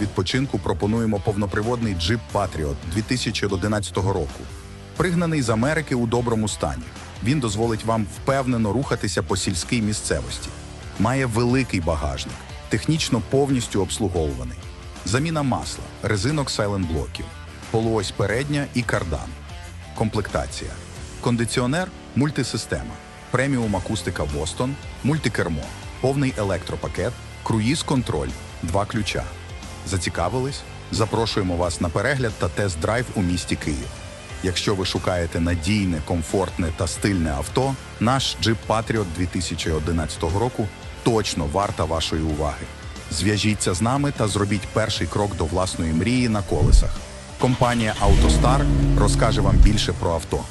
відпочинку пропонуємо повноприводний Jeep Patriot 2011 року. Пригнаний з Америки у доброму стані. Він дозволить вам впевнено рухатися по сільській місцевості. Має великий багажник, технічно повністю обслуговуваний. Заміна масла, резинок сайлент-блоків, полуось передня і кардан. Комплектація. Кондиціонер мультисистема, преміум акустика Бостон, мультикермо, повний електропакет, круїз-контроль, два ключа. Зацікавились? Запрошуємо вас на перегляд та тест-драйв у місті Київ. Якщо ви шукаєте надійне, комфортне та стильне авто, наш Jeep Patriot 2011 року точно варта вашої уваги. Зв'яжіться з нами та зробіть перший крок до власної мрії на колесах. Компанія «АвтоСтар» розкаже вам більше про авто.